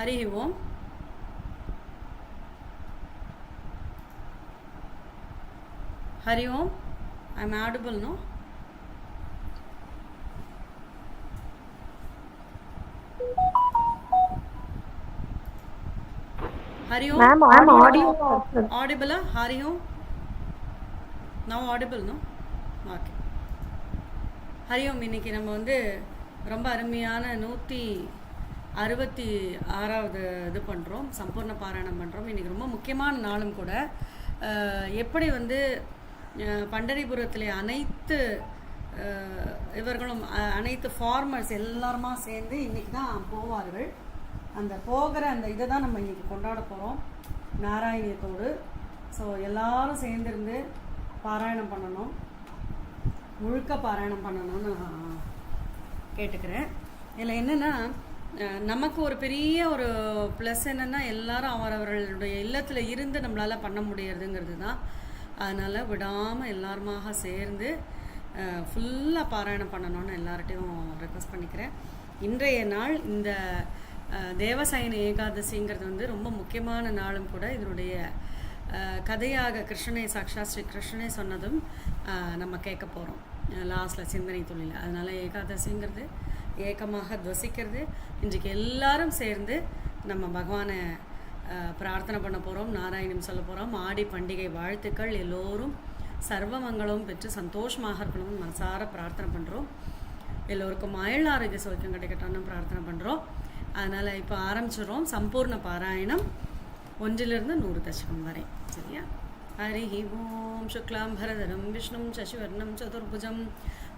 Hari Om Hari Om I am audible no Hari Om Ma'am, I'm audio. ஆடிபிளா Hari Om now audible no okay Hari Om இன்னைக்கு நம்ம வந்து ரொம்ப அருமையான நூற்றி அறுபத்தி ஆறாவது இது பண்ணுறோம் சம்பூர்ண பாராயணம் பண்ணுறோம் இன்றைக்கி ரொம்ப முக்கியமான நாளும் கூட எப்படி வந்து பண்டரிபுரத்தில் அனைத்து இவர்களும் அனைத்து ஃபார்மர்ஸ் எல்லாருமா சேர்ந்து இன்றைக்கி தான் போவார்கள். அந்த போகிற அந்த இதை தான் நம்ம இன்றைக்கி கொண்டாட போகிறோம் நாராயணியத்தோடு. ஸோ எல்லாரும் சேர்ந்துருந்து பாராயணம் பண்ணணும். முழுக்க பாராயணம் பண்ணணும்னு நான் கேட்டுக்கிறேன். இதில் என்னென்னா நமக்கு ஒரு பெரிய ஒரு ப்ளஸ் என்னென்னா எல்லாரும் அவரவர்களுடைய இல்லத்தில் இருந்து நம்மளால் பண்ண முடியறதுங்கிறது தான். அதனால் விடாமல் எல்லாருமாக சேர்ந்து ஃபுல்லாக பாராயணம் பண்ணணும்னு எல்லார்ட்டையும் ரெக்வஸ்ட் பண்ணிக்கிறேன். இன்றைய நாள் இந்த அஹ், தேவசயன ஏகாதசிங்கிறது வந்து ரொம்ப முக்கியமான நாளும் கூட இதனுடைய கதையாக கிருஷ்ணனை சாக்ஷா ஸ்ரீ கிருஷ்ணனை சொன்னதும் நம்ம கேட்க போகிறோம் லாஸ்ட்டில் சிந்தனை தொழில் அதனால் ஏகாதசிங்கிறது ஏக்கமாக துவசிக்கிறது. இன்றைக்கு எல்லாரும் சேர்ந்து நம்ம பகவானை பிரார்த்தனை பண்ண போகிறோம் நாராயணம் சொல்ல போகிறோம் ஆடி பண்டிகை வாழ்த்துக்கள். எல்லோரும் சர்வமங்களும் பெற்று சந்தோஷமாக இருக்கணும்னு மனசார பிரார்த்தனை பண்ணுறோம் எல்லோருக்கும் அயல் ஆரோக்கிய சௌக்கியம் கிடைக்கட்டும்னு பிரார்த்தனை பண்ணுறோம் அதனால் இப்போ ஆரம்பிச்சிடுறோம். சம்பூர்ண பாராயணம் ஒன்றிலிருந்து நூறு தசகம் வரை. சரியா? हरिः ॐ शुक्लाम्भरधरं विष्णुं शशिवर्णं चतुर्भुजं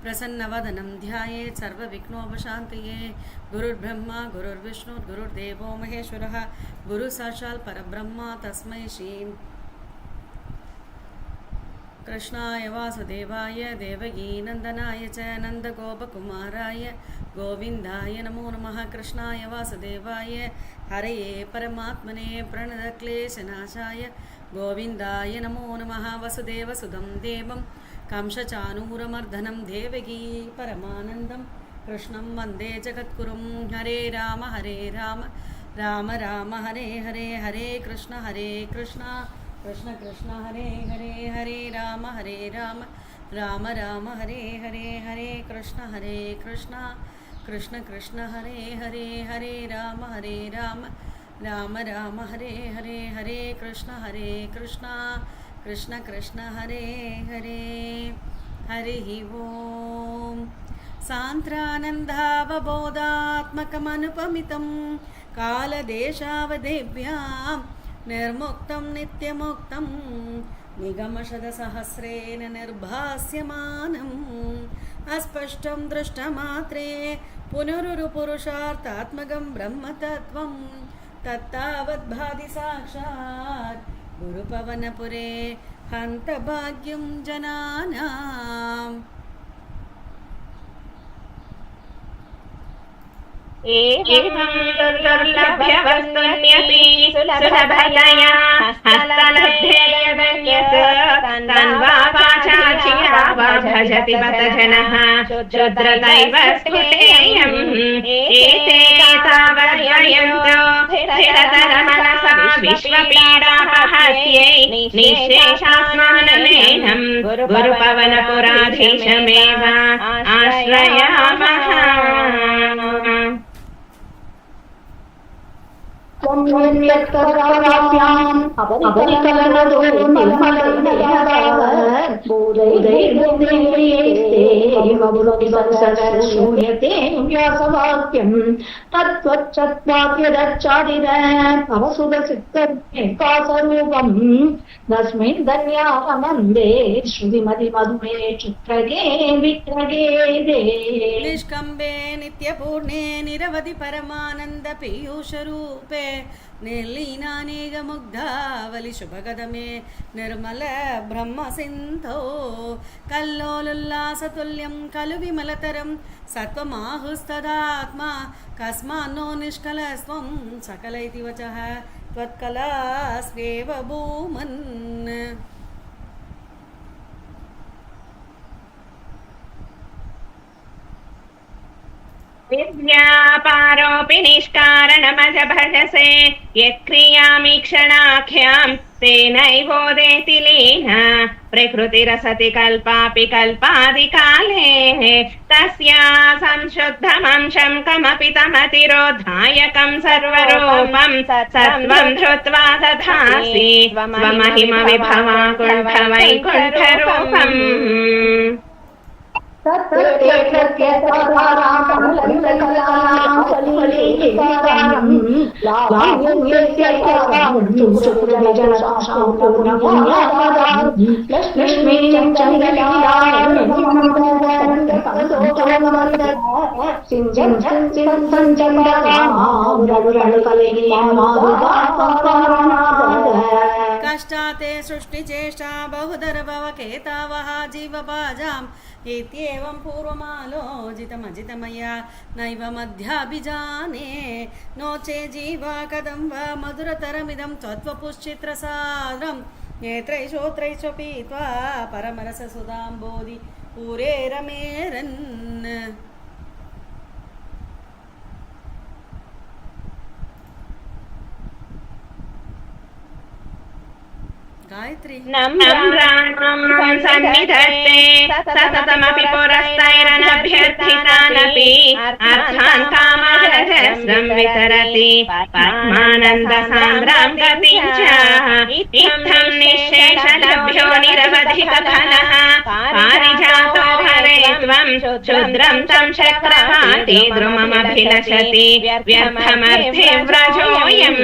प्रसन्नवदनं ध्यायेत् सर्वविघ्नोपशान्तये गुरुर्ब्रह्मा गुरुर्विष्णु गुरुर्विष्णुर्गुरुर्देवो महेश्वरः गुरुसाक्षात् परब्रह्मा तस्मै श्री कृष्णाय वासुदेवाय देवगीनन्दनाय च नन्दगोपकुमाराय गोविन्दाय नमो नमः कृष्णाय वासुदेवाय हरये परमात्मने प्रणदक्लेशनाशाय గోవిందాయ నమో నమ. వసుదేవసుదం దేవం. కంశచానూరమర్ధనం దేవకీ పరమానందం. కృష్ణం వందే జగద్గురుం. హరే రామ హరే రామ. రామ రామ హరే హరే. హరే కృష్ణ హరే కృష్ణ. కృష్ణ కృష్ణ హరే హరే. హరే రామ హరే రామ. రామ రామ హరే హరే. హరే కృష్ణ హరే కృష్ణ. కృష్ణ కృష్ణ హరే హరే. హరే రామ హరే రామ. राम राम हरे हरे हरे कृष्ण हरे कृष्ण कृष्ण कृष्ण हरे हरे हरिः ओम्। सान्द्रानन्दावबोधात्मकमनुपमितं कालदेशावधेभ्यां निर्मुक्तं नित्यमुक्तं निगमशतसहस्रेण निर्भास्यमानम् अस्पष्टं दृष्टमात्रे पुनरुरुपुरुषार्थात्मकं ब्रह्मतत्त्वं तत्तावद्भाति साक्षात् गुरुपवनपुरे हन्तभाग्यं जनानाम् सुलभतया हस्तलभ्येयत् तन्वाचाचिरा भजति बत जनः क्षुद्रतैव स्फुटेयम् एते तावद्वयन्तो स्थिरतरमनसा विश्वपीडापहत्यै निःशेषात्मानमेनम् गुरुपवनपुराधीशमेव आश्रयामः சூன்யத்தேவாக்கியம் தத்வச்சத்வாக்கியதச்சாரித அவசுத சித்தூபம் தஸ்மின் தன்யாவந்தே ஸ்ருதிமதி மதுமே சித்ரகே வித்ரகே தே நிஷ்கம்பே நித்யபூர்ணே நிரவதி பரமானந்த பீயூஷரூபே. परमानन्द पीयूषरूपे निर्लीनानेगमुग्धावलिशुभगदमे निर्मल ब्रह्मसिन्धो कल्लोलुल्लासतुल्यं खलु विमलतरं सत्त्वमाहुस्तदात्मा कस्मान्नो निष्कलस्त्वं सकल इति वचः त्वत्कलास्वेव भूमन् विद्यापारोऽपि निष्कारणमजभजसे यत्क्रियामीक्षणाख्याम् तेनैवोदेति लीना। प्रकृतिरसति कल्पापि कल्पादिकाले तस्या संशुद्धमंशम् कमपि तमतिरोधायकम् सर्वरूपम् सत्त्वम् धृत्वा दधासि स्वमहिमविभवाकुण्ठवैकुण्ठरूपम् कष्टाते सृष्टिचेष्टा बहुधर भवकेतावः जीवभाजाम् ఏం పూర్వమాలోజితమజితమయ నైవ మధ్యాభిజానే నో చే జీవా కథం వా మధురతరమిదం త్వత్వపుశ్చిత్రసారం నేత్రైశోత్రైచ పీత్వా పరమరస సుధాంబోధి పూరే రమేరన్ गायत्री सन्निधत्ते सततमपि पुरस्तैरनभ्यर्थितानपि अर्थान् कामारहस्रं वितरति पद्मानन्दसान्द्रां गतिं च इत्थं निःशेषलभ्यो निरवधिकफलः पारिजातो हरे त्वं क्षुद्रं तं शक्रवाति द्रुममभिलषति व्यर्थमर्थे व्रजोऽयम्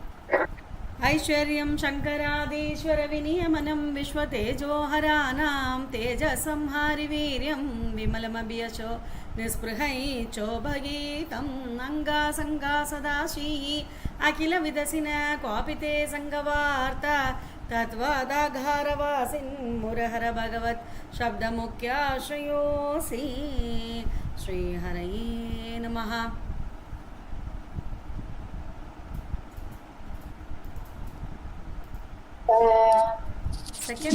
ऐश्वर्यं शङ्करादीश्वरविनियमनं विश्वतेजोहराणां तेजसंहारिवीर्यं विमलमभियशो निःस्पृहै चोभगीतम् अङ्गासङ्गा सदाशीः अखिलविदसिन क्वापि ते सङ्गवार्ता तत्त्वादाघारवासिन् मुरहर भगवत् शब्दमुख्याश्रयोऽसि। श्रीहरये नमः।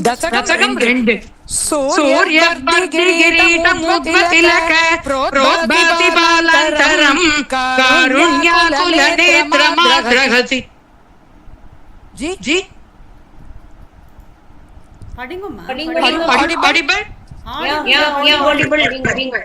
ದಶಕಂಬೃಂಡ್ ಸೂರ್ಯ ಗಿರೀಟ ಮುದ್ವ ತಿಲಕ ಪ್ರೋದ್ಭತಿ ಬಾಲಾಂತರಂ ಕಾರುಣ್ಯಾಕುಲ ನೇತ್ರ ಮಾಗ್ರಹಸಿ ಜಿ ಜಿ படிங்கம்மா படிங்க படிங்க படிங்க ஆடிபிள் ஆடிபிள் ஆடிபிள்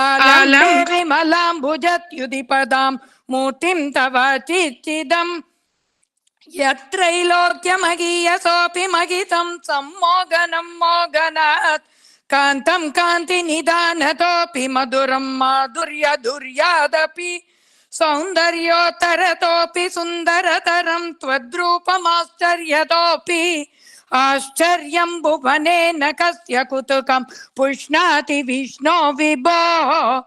आलम्बेरिमलाम्बुजत्युधिपदां मूर्तिं तव चिच्चिदम् यत्रैलोक्यमगीयसोऽपि महितं सम्मोगनं मोगनात् कान्तं कान्तिनिदानतोऽपि मधुरं माधुर्यधुर्यादपि सौन्दर्योत्तरतोऽपि सुन्दरतरं त्वद्रूपमाश्चर्यतोऽपि आश्चर्यं भुवनेन कस्य कुतुकं पुष्णाति विष्णो विभो।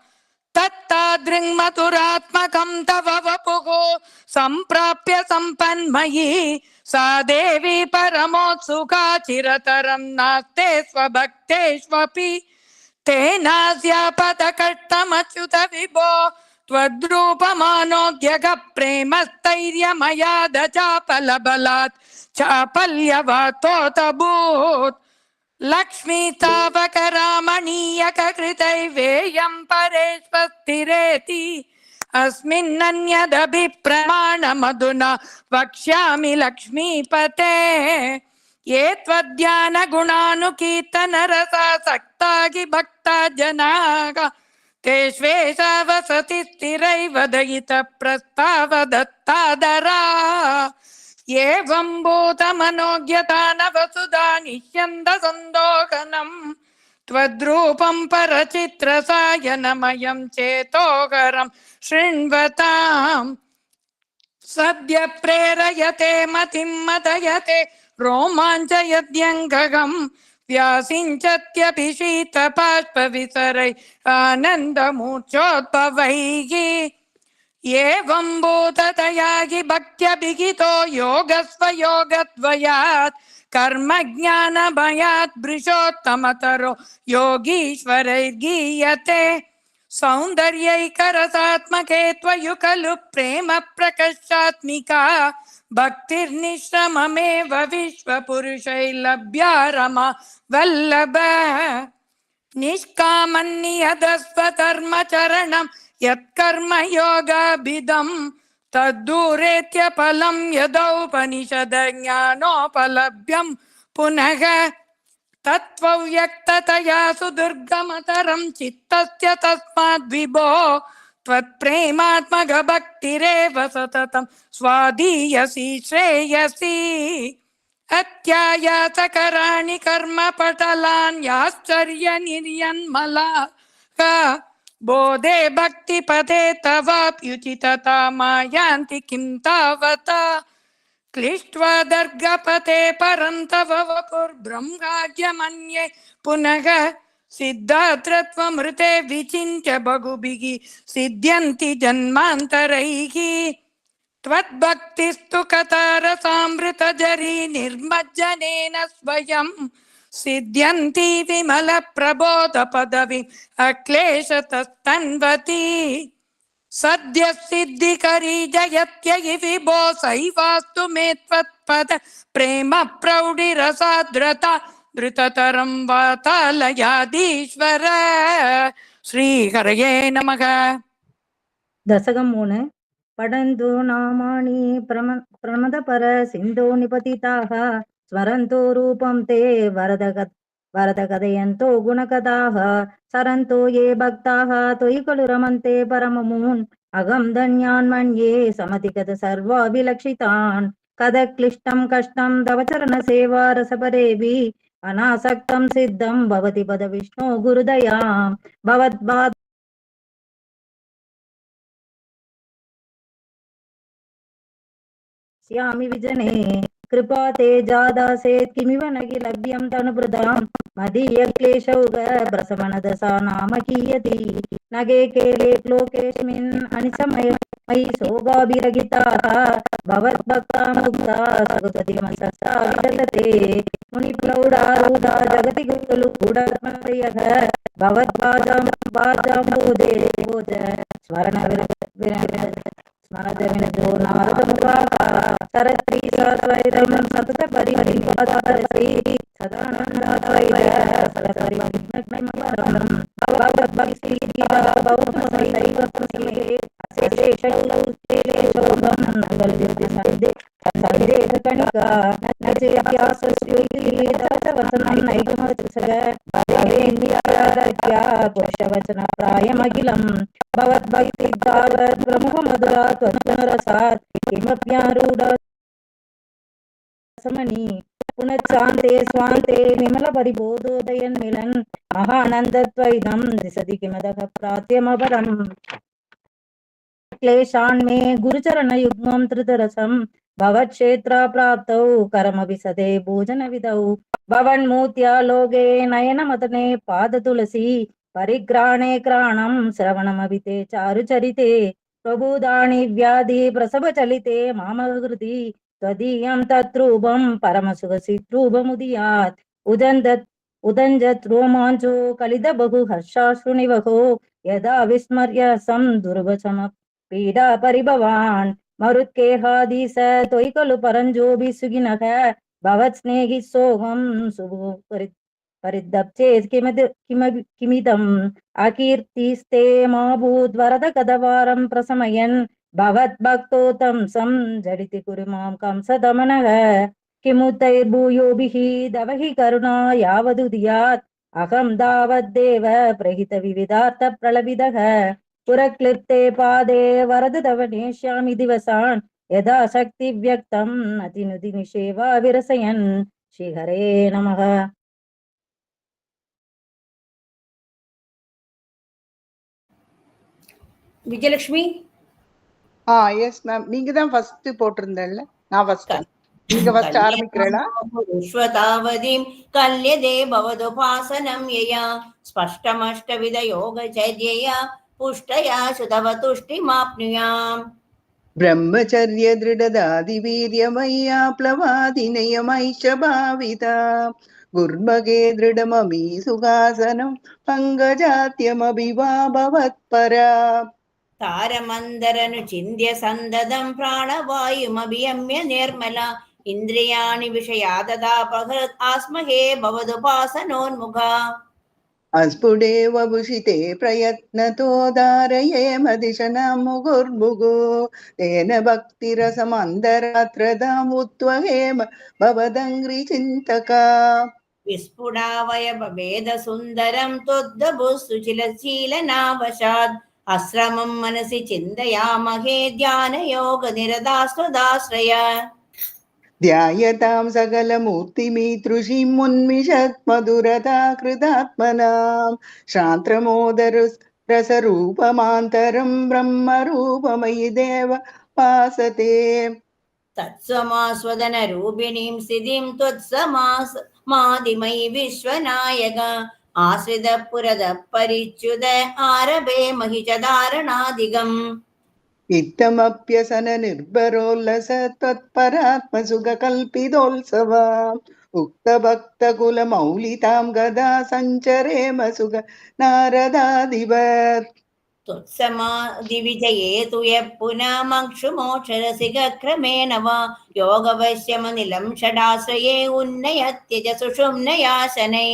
तत्तादृङ्मधुरात्मकं तव वपुः। सम्प्राप्य सम्पन्मयी। सा देवी परमोत्सुका चिरतरं नास्ते स्वभक्तेष्वपि। तेनास्यापदकष्टमच्युत विभो त्वद्रूपमानोद्यग प्रेमस्थैर्यमयाद चापलबलात् चापल्यवातोतभूत् लक्ष्मीतावकरामणीयककृतैवेयं परेष्वस्तिरेति अस्मिन्नन्यदभिप्रमाणमधुना वक्ष्यामि लक्ष्मीपते। ये त्वद्यानगुणानुकीर्तनरसासक्तागि भक्ता जनाः तेष्वेषावसति स्थिरैव दयितप्रस्तावदत्तादरा। एवं भूतमनोज्ञता न वसुधा निष्यन्द सन्दोहनम् त्वद्रूपं परचित्रसायनमयं चेतोकरं शृण्वताम्। सद्य प्रेरयते, मतिं मदयते रोमाञ्चयद्यङ्गगम् व्यासिञ्चत्यभिषीतपाष्पविसरै आनन्दमूर्च्छोद्भवैः एवं भूततया हि भक्त्यभिहितो योगस्वयोगद्वयात्, कर्मज्ञानभयात् भृशोत्तमतरो योगीश्वरैर्गीयते। सौन्दर्यैकरसात्मके त्वयु खलु प्रेम प्रकर्षात्मिका भक्तिर्निश्रममेव विश्वपुरुषैर्लभ्या रमा वल्लभ। निष्कामन्नियदस्वधर्मचरणं यत्कर्म योगाभिदं तद्दूरेत्यफलं यदौपनिषदज्ञानोपलभ्यं पुनः तत्त्वव्यक्ततया सुदुर्गमतरं चित्तस्य तस्माद्विभो त्वत्प्रेमात्मकभक्तिरेव सततं स्वाधीयसि श्रेयसि। अत्यायातकराणि कर्मपटलान्याश्चर्यनिर्यन्मला बोधे भक्तिपदे तवाप्युचितता मायान्ति किं तावता? क्लिष्ट्वा दर्गपते परं तव पुनः सिद्धात्रत्वमृते विचिन्त्य बहुभिः सिद्ध्यन्ति जन्मान्तरैः। त्वद्भक्तिस्तु कतारसामृतजरी निर्मज्जनेन సిద్ధ్యంతి విమల ప్రబోధ పదవి అక్లేశతన్వతి సద్య సిద్ధికరీ జయత్యయి విభో సైవాస్తు మే త్వత్పద ప్రేమ ప్రౌఢిరసాద్రత ధృతతరం వాతాలయాదీశ్వర ஸ்ரீஹரயே நமக தசகம் மூணு படந்து நாமானி பிரம பிரமதபர சிந்தோ நிபதிதாக స్మరంతో రూపం తే వరద వరద కథయంతో గుణకథాః సరంతో ఏ భక్తాః తొయి ఖలు రమంతే పరమమూన్ అగం ధన్యాన్ మన్యే సమతిగత సర్వాభిలక్షితాన్ కథ క్లిష్టం కష్టం దవచరణ సేవా రసపరేభి అనాసక్తం సిద్ధం భవతి పద విష్ణు గురుదయా భవద్భా శ్యామి విజనే कृपा ते जादासेत् किमिव न हि लभ्यं तनुभृतां मदीयक्लेशौग प्रसमनदशा नाम कीयति नगे केले लोकेऽस्मिन् अनिसमय मयि सोगाभिरगिताः भवद्भक्ता मुक्ता सकुतधिमसक्ता विदधते मुनिप्रौढारूढा जगति गुरुकुलु गूढात्मप्रियः भवद्वाजां वाजाम्बोधे भोज स्मरण सतत परिपरिपादरसि सदानन्दात्वैर सदपरिमग्नमरं भगवद्भक्ति गीता बहुमसैवस्महे अशेषौ शोभं नगलदिर्दि सन्धे सन्देहकणिका न चेत्यासस्योति दत्तवसनं नैकमसग भवेन्द्रियाराध्या पुरुषवचनप्रायमखिलम् महानन्दत्वैदं दिशति किमदः प्रात्यमपरम् क्लेशान्मे गुरुचरणयुग्मं धृतरसं भवत्क्षेत्राप्राप्तौ करमपि सदे भोजनविधौ भवन्मूर्त्या लोके नयनमदने पादतुलसी परिग्राणे क्राणं श्रवणमपि ते चारुचरिते प्रबुधानि व्याधि प्रसवचलिते मामहृति त्वदीयं तत्रूपं परमसुखसिद्रूपमुदीयात् उदन्दत् उदञ्जत् रोमाञ्चो कलिद बहु हर्षाश्रुनिवहो यदा विस्मर्य सं दुर्वचम पीडा परिभवान् मरुत्केहादीस त्वयि खलु परञ्जोभिः सुखिनः। भवत् स्नेहि सोऽहं सुभो परि परिदप्चेत् किमद् किमपि किमिदम् अकीर्तिस्ते मा भूद्वरद कदवारं प्रशमयन्। भवद्भक्तो तं सं जडिति कुरु माँ कंसदमनः किमुतैर्भूयोभिः दवहि करुणा यावदुदियात् अहं तावद्देव प्रहितविविधार्थप्रलभितः पुरक्लिप्ते पादे वरद तव नेष्यामि दिवसान् यदा शक्तिव्यक्तम् अतिनुदि निषेवा विरसयन् श्रीहरे नमः விஜயலட்சுமி ஆ எஸ் மேம் நீங்க தான் ஃபர்ஸ்ட் போட்டிருந்தேன்ல நான் ஃபர்ஸ்ட் ಈಗ ಫಸ್ಟ್ ಆರಂಭಿಕ್ರಣ ವಿಶ್ವತಾವಧಿಂ ಕಲ್ಯದೆ ಭವದುಪಾಸನಂ ಯಯ ಸ್ಪಷ್ಟಮಷ್ಟವಿದ ಯೋಗ ಚರ್ಯೆಯ ಪುಷ್ಟಯ ಸುತವ ತುಷ್ಟಿಮಾಪ್ನುಯಾಂ ಬ್ರಹ್ಮಚರ್ಯ ದೃಢದಾದಿವೀರ್ಯಮಯ್ಯ ಪ್ಲವಾದಿನಯಮೈಷ ಭಾವಿತ गुर्मगे दृढममी सुखासनं पङ्गजात्यमभिवाभवत्परा तारमन्दरनुचिन्त्य सन्ददं प्राणवायुमभियम्य निर्मला इन्द्रियाणि विषयाददापहृत् आस्महे भवदुपासनोन्मुखा अस्फुटेव भूषिते प्रयत्नतो धारये मदिशनां मुहुर्मुगो तेन भक्तिरसमन्तरात्रदाम् उत्वहेम भवदङ्घ्रिचिन्तका विस्फुटावयवभेदसुन्दरं त्वद्दभुसुचिलशीलनावशात् अश्रमं मनसि चिन्तयामहे ध्यानयोगनिरदास्त्वदाश्रय ध्यायतां सकलमूर्तिमीतृषीं मुन्मिषत् मधुरता कृतात्मनां श्रान्त्रमोदरसरूपमान्तरं ब्रह्मरूपमयि देव पासते तत्स्वमास्वदनरूपिणीं स्थितिं त्वत्समास मादिमयि विश्वनायक आश्रितपुरदः परिच्युत आरभे महि च धारणादिगम् इत्थमप्यसन निर्भरोल्लस त्वत्परात्मसुखकल्पितोत्सव उक्तभक्तकुलमौलितां गदा सञ्चरेम सुख नारदादिवत् त्वत्समाधिविजये तु यः पुनः मक्षुमोक्षरसिकक्रमेण वा योगवश्यमनिलं षडाश्रये उन्नयत्यज सुषुम्नयाशनै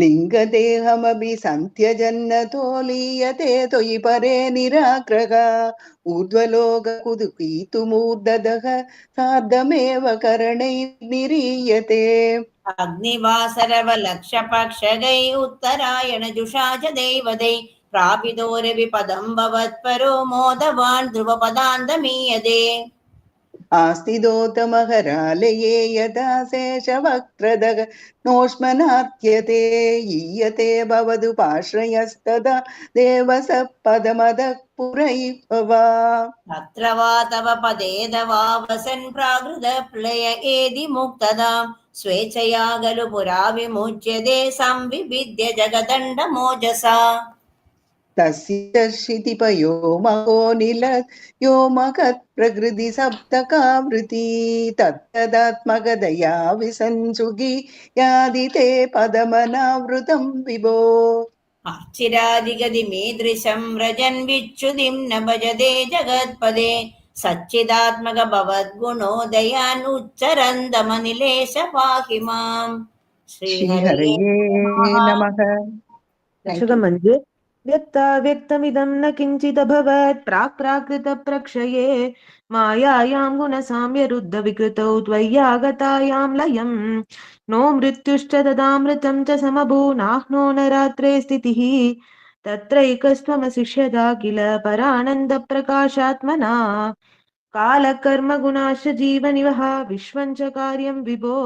लिङ्गदेहमपि सन्त्यजन्नतो लीयते त्वयि परे निराग्रह ऊर्ध्वलोककुदुकीतुमूर्धदः सार्धमेव करणैर्निरीयते अग्निवासरवलक्षपक्षगै उत्तरायणजुषा च दैवदै प्रापितोरविपदं भवत्परो मोदवान् ध्रुवपदान्तमीयते आस्तिदोतमहरालये यदा शेषवक्त्रदग नोष्मनात्यते ईयते भवतु पाश्रयस्तदा देवस पदमदः पुरैभवा तत्र वा तव पदेदवा वसन् प्राकृतप्लय एदि मुक्तदां स्वेच्छया खलु पुरा विमुच्यते संविभिद्य जगदण्डमोजसा तस्य क्षितिपयो महो निल यो महत् प्रकृति सप्तकावृति तत्तदात्मगदया विसंसुखी यादिते पदमनावृतं विभो। अर्चिरादिगतिमीदृशं व्रजन् विच्युतिं न भजते जगत्पदे। सच्चिदात्मक भवद्गुणोदयान् उच्चरन्दमनिलेश पाहि माम् श्रीहरये नमः व्यक्ताव्यक्तमिदं न किञ्चिदभवत् प्राक् प्राकृतप्रक्षये मायायां गुणसाम्यरुद्धविकृतौ त्वय्यागतायां लयम् नो मृत्युश्च तदामृतं च समभूनाह्नो न रात्रे स्थितिः तत्रैकस्त्वमशिष्यदा किल परानन्दप्रकाशात्मना कालकर्मगुणाश्च जीवनिवहा विश्वं च कार्यं विभो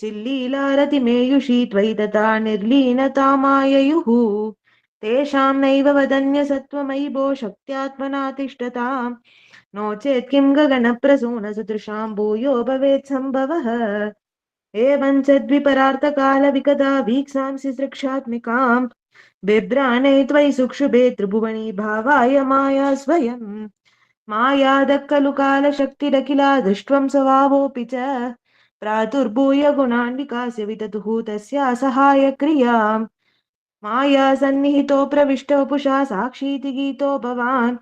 चिल्लीलारतिमेयुषी त्वयि तथा निर्लीनतामाययुः तेषां नैव वदन्यसत्त्वमयि भो शक्त्यात्मना तिष्ठताम् नो चेत् किं गगनप्रसूनसदृशां भूयो भवेत् सम्भवः एवं च द्विपरार्थकालविकदा वीक्षांसि सृक्षात्मिकां बिभ्राणे त्वयि सुक्षुभे त्रिभुवनी भावाय माया स्वयम् मायादः खलु कालशक्तिरखिला दृष्ट्वं स्वभावोऽपि च प्रादुर्भूय गुणान् विकास्य विततुः तस्या सहायक्रियाम् మాయా సన్నిహితో ప్రవిష్టో పుషా సాక్షీతి గీతో భవాన్.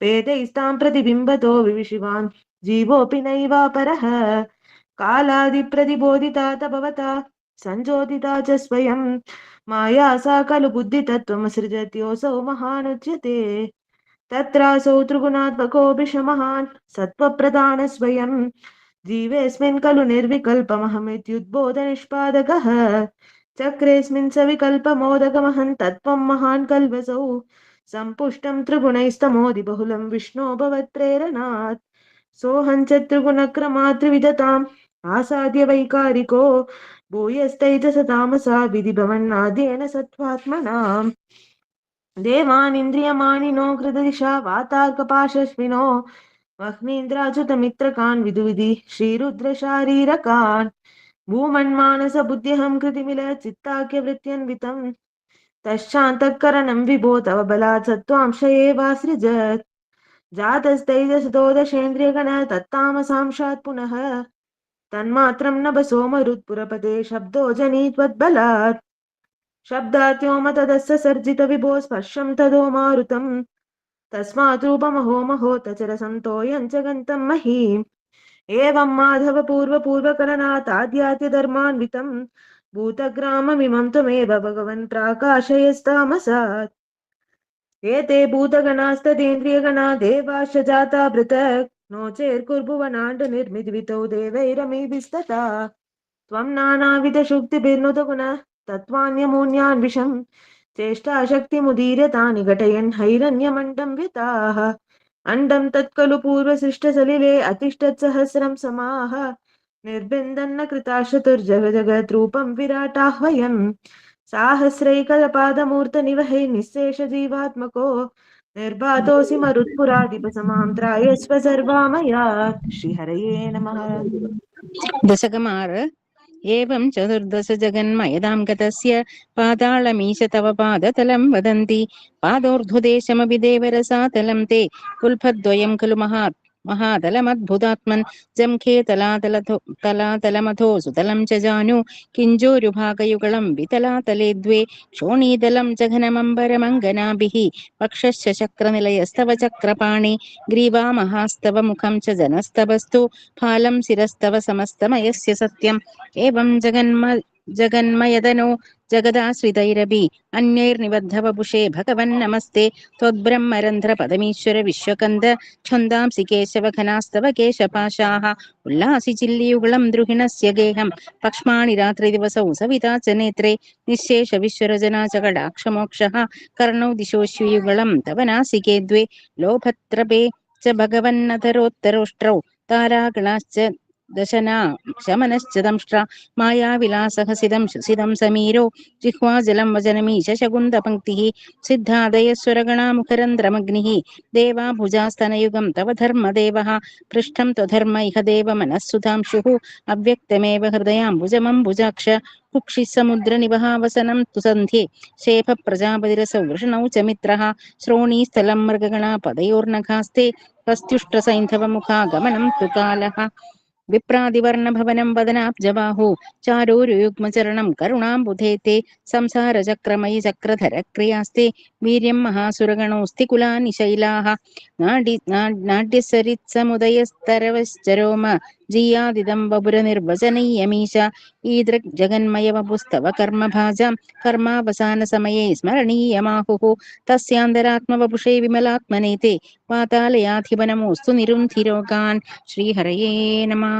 పేదైస్తాం ప్రతిబింబతో వివిశివాన్ జీవోపి నైవాపరః కాలాది ప్రతిబోధిత తభవతా సంజోదితా చ స్వయం. మాయా సా కలు బుద్ధి ఖలు బుద్ధితత్వమసృజత్యోసౌ మహానుచ్యతే. తత్రాసౌ మహాన్ సత్వ ప్రధాన స్వయం. జీవేస్మిన్ కలు నిర్వికల్పమహమిత్యుద్బోధ నిష్పాదక. चक्रेऽस्मिन् सविकल्पमोदकमहं तत्त्वं महान् कल्वसौ सम्पुष्टं त्रिगुणैस्तमोदि बहुलं विष्णो भवत्प्रेरणात् सोऽहं च त्रिगुणक्रमात् त्रिविधताम् आसाद्य वैकारिको भूयस्तैजसतामसा विधिभवन्नाद्येन सत्त्वात्मनाम् देवानिन्द्रियमानिनो कृतदिशा वातार्कपाशस्विनो वह्नीन्द्राच्युतमित्रकान् विदुविधि श्रीरुद्रशारीरकान् भूमन्मानसबुद्ध्यहं कृतिमिल चित्ताख्यवृत्त्यन्वितम् तश्चान्तःकरणं विभो तव बलात् सत्त्वांश एवासृजत् जातस्तैजसतो दशेन्द्रियगण तत्तामसांशात् पुनः तन्मात्रं नभसो मरुत्पुरपदे शब्दो जनी त्वद्बलात् शब्दात्योम तदस्य सर्जित विभो स्पर्शं तदो मारुतम् तस्मात् रूपमहो महो तचरसन्तोयं च गन्तं महीम् एवं माधव पूर्वपूर्वकरणाताद्यात्यधर्मान्वितम् भूतग्राममिमं त्वमेव भगवन् प्राकाशयस्तामसात् एते भूतगणास्तदेन्द्रियगणा देवाश्च जाता पृथक् नो चेर्कुर्भुवनाण्ड निर्मिद्वितौ देवैरमीभिस्तथा त्वं नानाविधशुक्तिभिर्नुतगुण तत्त्वान्यमून्यान् विषम् चेष्टाशक्तिमुदीर्यतानि घटयन् हैरण्यमण्डं అండం తత్కలు పూర్వసృష్ట సలిలే అతిష్టత్ సహస్రం సమాహ. నిర్బిందన్న కృతాశతుర్జగజగద్రూపం విరాటాహ్వయం. సాహస్రైకలపాదమూర్త నివహై నిశేష జీవాత్మకో నిర్భాతోసి మరుత్పురాధిప సమాంత్రాయ స్వసర్వామయా. శ్రీహరయే నమ. దశకమార్ ఏం చతుర్దశ జగన్మయదాంగతస్య పాతాళమీశ తవ పాదతలం వదంతి పాదోర్ధుదేశమభి దేవరసాతలం తే కుల్ఫద్వయం ఖలు మహాత్ महातलमद्भुतात्मन् जङ्खे तलातलथो तलातलमथो सुतलं च जानु किञ्जोरुभागयुगलं वितलातले द्वे क्षोणीतलं च घनमम्बरमङ्गनाभिः पक्षश्च चक्रनिलयस्तव चक्रपाणि ग्रीवामहास्तव मुखं च जनस्तवस्तु फालं शिरस्तव समस्तमयस्य सत्यम् एवं जगन्म जगन्मयदनो जगदाश्रितैरपि अन्यैर्निबद्धवपुषे भगवन्नमस्ते त्वद्ब्रह्मरन्ध्रपदमीश्वर विश्वकन्द छन्दांसि केशवघनास्तव केशपाशाः। उल्लासि चिल्लियुगलं द्रुहिणस्य गेहं। पक्ष्माणि रात्रिदिवसौ सविता च नेत्रे। निःशेष विश्वरजना च कडाक्षमोक्षः कर्णौ दिशोऽश्वयुगलं तव नासिके द्वे। लोभत्रपे च भगवन्नतरोत्तरोष्ट्रौ तारागणाश्च దశనా శమనశ్చదంష్ట్ర మాయావిలాసః సిదం సిదం సమీరో జిహ్వాజలం వజనమీశ శగుందపంక్తిః సిద్ధాదయస్వరగణాముఖరంధ్రమగ్నిః దేవాభుజాస్తనయుగం తవ ధర్మదేవः పృష్టం త్వధర్మ ఇహ దేవ మనస్సుధాంశుః అవ్యక్తమేవ హృదయాంబుజమంబుజాక్ష కుక్షి సముద్ర నివహావసనం తుసంధి శేఫ ప్రజాపతిరస వృషణౌ చ మిత్ర శ్రోణీస్థలం మృగగణ పదయోర్నఖాస్తే కస్తుష్ట సైంధవ ముఖా గమనం తు కాల വിപ്രാതിവർണഭവനം വദനാബ്ജബാഹു ചാരോരുയുഗ്മചരണം കരുണാംബുധേ തേ സംസാരചക്രമയി ചക്രധര ക്രിയാസ്തേ വീര്യം മഹാസുരഗണോസ്തി കുലാനി ശൈലാഹ നാഡ്യ നാഡ്യസരിത്സമുദയസ്തരവശ്ചരോമ. जीयादिदं बबुरनिर्वचनीयमीश ईदृक् जगन्मयवपुस्तव कर्मभाजां कर्मावसानसमये स्मरणीयमाहुः। तस्यान्तरात्मवपुषे विमलात्मने ते पातालयाधिपनमोऽस्तु निरुन्धिरोगान्। श्रीहरये नमः।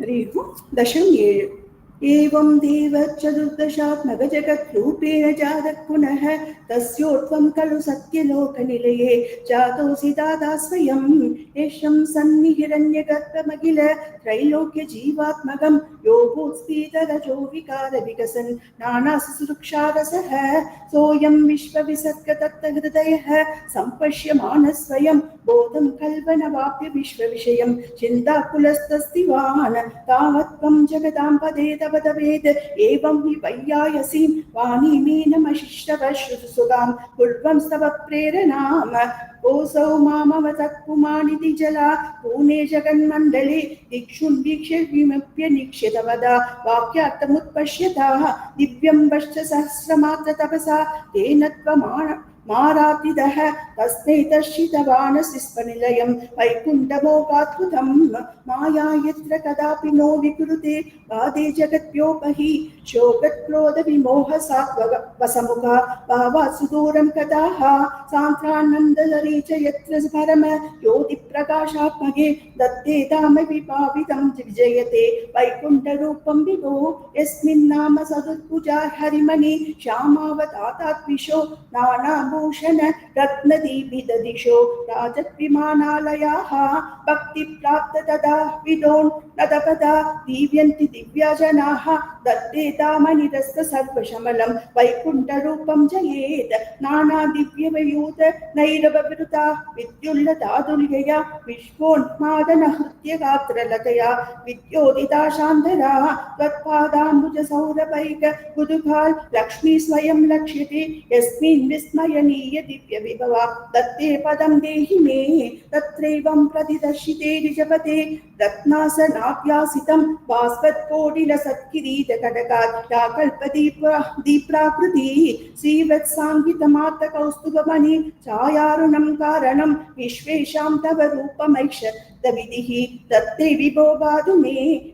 हरिः ओम्। दशम् एवं देव चतुर्दशात्मकजगद्रूपेण जातः पुनः तस्योत्वं खलु सत्यलोकनिलये। जातोऽसि दाता स्वयं, येषं सन्निहिरण्यगर्भमखिल त्रैलोक्यजीवात्मकं योगोत्स्फीतरजो विकारविकसन्। नानासुसुक्षारसः सोऽयं विश्वविसर्गतत्तहृदयः सम्पश्यमानः स्वयं बोधं कल्पनवाप्य विश्वविषयं। चिन्ताकुलस्तस्तिवान्, तावत्त्वं जगदां पदे एवं हि वैयायसीं वाणीमीनमशिष्टव श्रुतुसुगां कुर्वं स्तव प्रेरणाम्। ओसौ मामवतत्पुमानिति जला। पूने जगन्मण्डले दिक्षुन्वीक्ष्य विमप्य निक्षितवदा वाक्यार्थमुत्पश्यताः। दिव्यं वश्च सहस्रमात्र तपसा। तेन त्वमाण मारातिदः तस्मै दर्शितवानसिस्वनिलयं वैकुण्ठमोगाद्भुतं माया यत्र कदापि नो विकुरुते वादे जगत्योपहि शोकक्रोधविमोहसात्वसमुखा भावात् सुदूरं कदाः सान्त्रानन्दलरी च यत्र परम ज्योतिप्रकाशात्मके दत्ते धामपि पावितं विजयते, वैकुण्ठरूपं विभो, यस्मिन् नाम सदुत्पुजा हरिमणि श्यामावतातात्विशो नानाभूषण रत्नदीपितदिशो राजद्विमानालयाः भक्तिप्राप्त तदा विदोन् नदपदा दीव्यन्ति दिव्यजनाः, दत्ते तामनिरस्त सर्वशमलं, वैकुण्ठरूपं जयेत्। नानादिव्यवयूत नैरवृता विद्युल्लतादुल्यया विश्वोन्मादनहृत्यगात्रलतया विद्योदिता शान्तरा त्वत्पादाम्बुजसौरभैक लक्ष्मी स्वयं लक्ष्यते, यस्मिन् विस्मयनीय दिव्यविभवा दत्ते पदं देहि मे तत्रैवं प्रतिदर्शिते निजपते रत्नासनाभ्यासितं भास्वत्कोटिलसत्किरीटकटकात् या कल्पदीप दीप्राकृति श्रीवत्साङ्गितमातकौस्तुभमणि छायारुणं कारणं विश्वेषां तव रूपमैष विधिः दत्ते विभो बाधु मे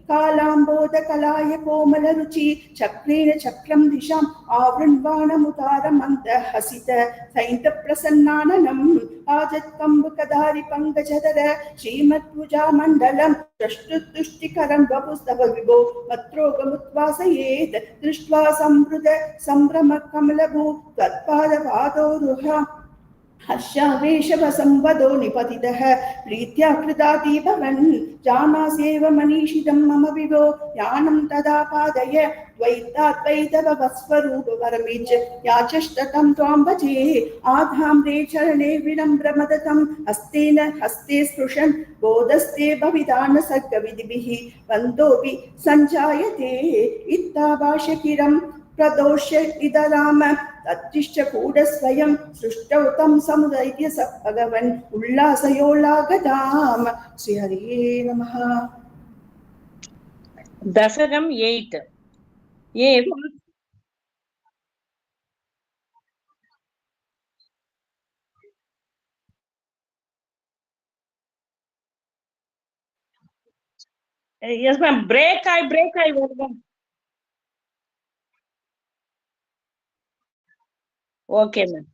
कालाम्बोधकलाय कोमलरुचि चक्रेण चक्रं दिशाम् आवृण्वाणमुदारमन्दहसित सैन्तप्रसन्नाननम् आजत्कम्बकधारि पङ्कजधर श्रीमत्पूजामण्डलं द्रष्टुतुष्टिकरं वपुस्तव विभो मत्रोगमुद्वासयेत् दृष्ट्वा सम्भृत सम्भ्रमकमलभू त्वत्पादपादोरुह हर्षावेशवसंवदो निपतितः। प्रीत्या कृताति भवन् जानास्येव मनीषितं मम विभो। यानं तदा पादय। द्वैताद्वैतभवस्वरूपवरमिज याचष्टतं त्वां भजे। चरणे विनम्रमदतं। हस्तेन हस्ते स्पृशन्। बोधस्ते सर्गविधिभिः वन्दोऽपि सञ्जायते। इत्ताभाष्यकिरं प्रदोष्य इदराम तच्चिश्च कूढस्वयं सृष्टौ स भगवन् उल्लासयोल्लागताम् श्रीहरे नमः दशकम् Yes, ma'am. Break, I break, I will. Okay ma'am